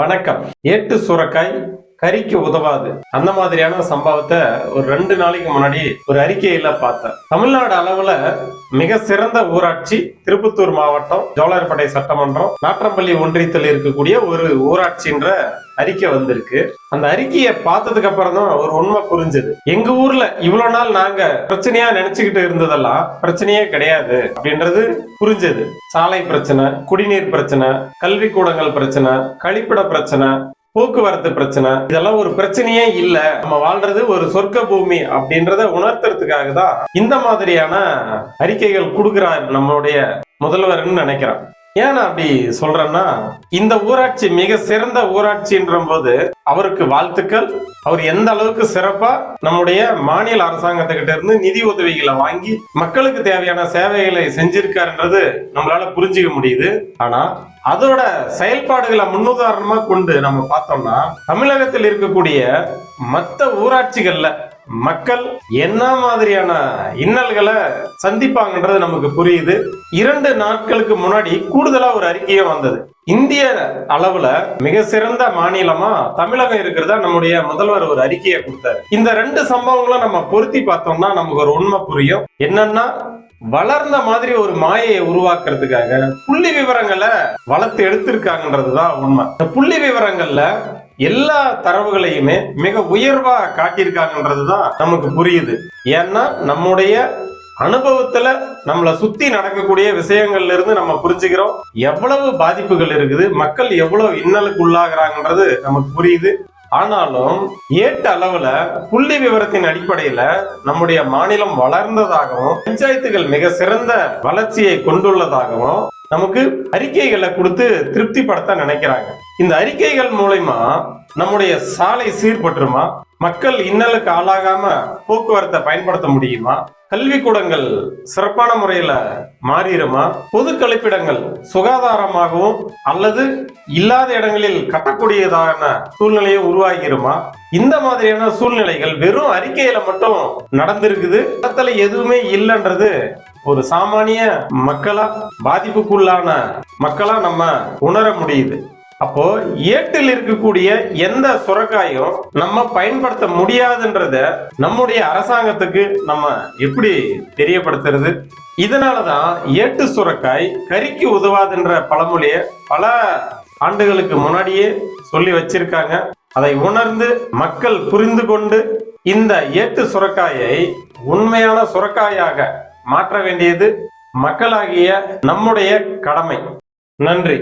வணக்கம். ஏட்டு சுரக்காய் கறிக்கு உதவாது. அந்த மாதிரியான சம்பவத்தை ஒரு ரெண்டு நாளைக்கு முன்னாடி ஒரு அறிக்கையில பார்த்தேன். தமிழ்நாடு அளவுல மிக சிறந்த ஊராட்சி திருப்பத்தூர் மாவட்டம் ஜோலார்பேட்டை சட்டமன்றம் நாற்றம்பள்ளி ஒன்றியத்தில் இருக்கக்கூடிய ஒரு ஊராட்சின்ற அறிக்கை வந்திருக்கு. அந்த அறிக்கையை பார்த்ததுக்கு அப்புறம் தான் ஒரு உண்மை புரிஞ்சது. எங்க ஊர்ல இவ்வளவு நாள் நாங்க பிரச்சனையா நினைச்சுக்கிட்டு இருந்ததெல்லாம் பிரச்சனையே கிடையாது அப்படின்றது புரிஞ்சது. சாலை பிரச்சனை குடிநீர் பிரச்சனை கல்வி கூடங்கள் பிரச்சனை கழிப்பிட பிரச்சனை போக்குவரத்து பிரச்சனை இதெல்லாம் ஒரு பிரச்சனையே இல்ல. நம்ம வாழ்றது ஒரு சொர்க்க பூமி அப்படின்றத உணர்த்துறதுக்காக தான் இந்த மாதிரியான அறிக்கைகள் கொடுக்கிறார் நம்மளுடைய முதல்வர்னு நினைக்கிறேன். ஏன் நான் அப்படி சொல்றேன்னா இந்த ஊராட்சி மிக சிறந்த ஊராட்சின்ற போது அவருக்கு வாழ்த்துக்கள். அவர் எந்த அளவுக்கு சிறப்பா நம்முடைய மாநில அரசாங்கத்துக்கிட்ட இருந்து நிதி உதவிகளை வாங்கி மக்களுக்கு தேவையான சேவைகளை செஞ்சிருக்காருன்றது நம்மளால புரிஞ்சுக்க முடியுது. ஆனா அதோட செயல்பாடுகளை முன்னுதாரணமா கொண்டு நம்ம பார்த்தோம்னா தமிழகத்தில் இருக்கக்கூடிய மற்ற ஊராட்சிகள்ல மக்கள் என்ன மாதிரியான இன்னல்களை சந்திப்பாங்கன்றது நமக்கு புரியுது. இரண்டு நாட்களுக்கு முன்னாடி கூடுதலா ஒரு அறிக்கையும் வந்தது. இந்திய அளவுல மிக சிறந்த மாநிலமா தமிழகம் இருக்கிறதா நம்முடைய முதல்வர் ஒரு அறிக்கையை கொடுத்தாரு. இந்த ரெண்டு சம்பவங்களும் நம்ம பொருத்தி பார்த்தோம்னா நமக்கு ஒரு உண்மை புரியும். என்னன்னா வளர்ந்த மாதிரி ஒரு மாயையை உருவாக்குறதுக்காக புள்ளி விவரங்களை வளர்த்து எடுத்திருக்காங்கன்றதுதான் உண்மை. இந்த புள்ளி விவரங்கள்ல எல்லா தரவுகளையுமே மிக உயர்வா காட்டியிருக்காங்கன்றதுதான் நமக்கு புரியுது. ஏன்னா நம்முடைய அனுபவத்துல நம்மளை சுத்தி நடக்கக்கூடிய விஷயங்கள்ல இருந்து நம்ம புரிஞ்சுக்கிறோம். எவ்வளவு பாதிப்புகள் இருக்குது மக்கள் எவ்வளவு இன்னலுக்கு உள்ளாகிறாங்கன்றது நமக்கு புரியுது. ஆனாலும் ஏட்டு அளவுல புள்ளி விவரத்தின் அடிப்படையில நம்முடைய மாநிலம் வளர்ந்ததாகவும் பஞ்சாயத்துகள் மிக சிறந்த வளர்ச்சியை கொண்டுள்ளதாகவும் நமக்கு அறிக்கைகளை கொடுத்து திருப்திப்படுத்த நினைக்கிறாங்க. இந்த அறிக்கைகள் மூலயமா நம்முடைய சாலை சீர்பற்றுமா? மக்கள் இன்னலுக்கு ஆளாகாம போக்குவரத்தை பயன்படுத்த முடியுமா? கல்விக்கூடங்கள் சிறப்பான முறையில மாறிடுமா? பொது கழிப்பிடங்கள் சுகாதாரமாகவும் அல்லது இல்லாத இடங்களில் கட்டக்கூடியதான சூழ்நிலையும் உருவாகிருமா இந்த மாதிரியான சூழ்நிலைகள் வெறும் அறிக்கையில மட்டும் நடந்திருக்குது. இடத்துல எதுவுமே இல்லைன்றது ஒரு சாமானிய மக்களா பாதிப்புக்குள்ளான மக்களா நம்ம உணர முடியுது. அப்போ ஏட்டில் இருக்கக்கூடிய எந்த சுரக்காயும் நம்ம பயன்படுத்த முடியாதுன்றத நம்முடைய அரசாங்கத்துக்கு நம்ம எப்படி தெரியப்படுத்துறது? இதனாலதான் ஏட்டு சுரக்காய் கறிக்கு உதவாதுன்ற பழமொழிய பல ஆண்டுகளுக்கு முன்னாடியே சொல்லி வச்சிருக்காங்க. அதை உணர்ந்து மக்கள் புரிந்து கொண்டு இந்த ஏட்டு சுரக்காயை உண்மையான சுரக்காயாக மாற்ற வேண்டியது மக்களாகிய நம்முடைய கடமை. நன்றி.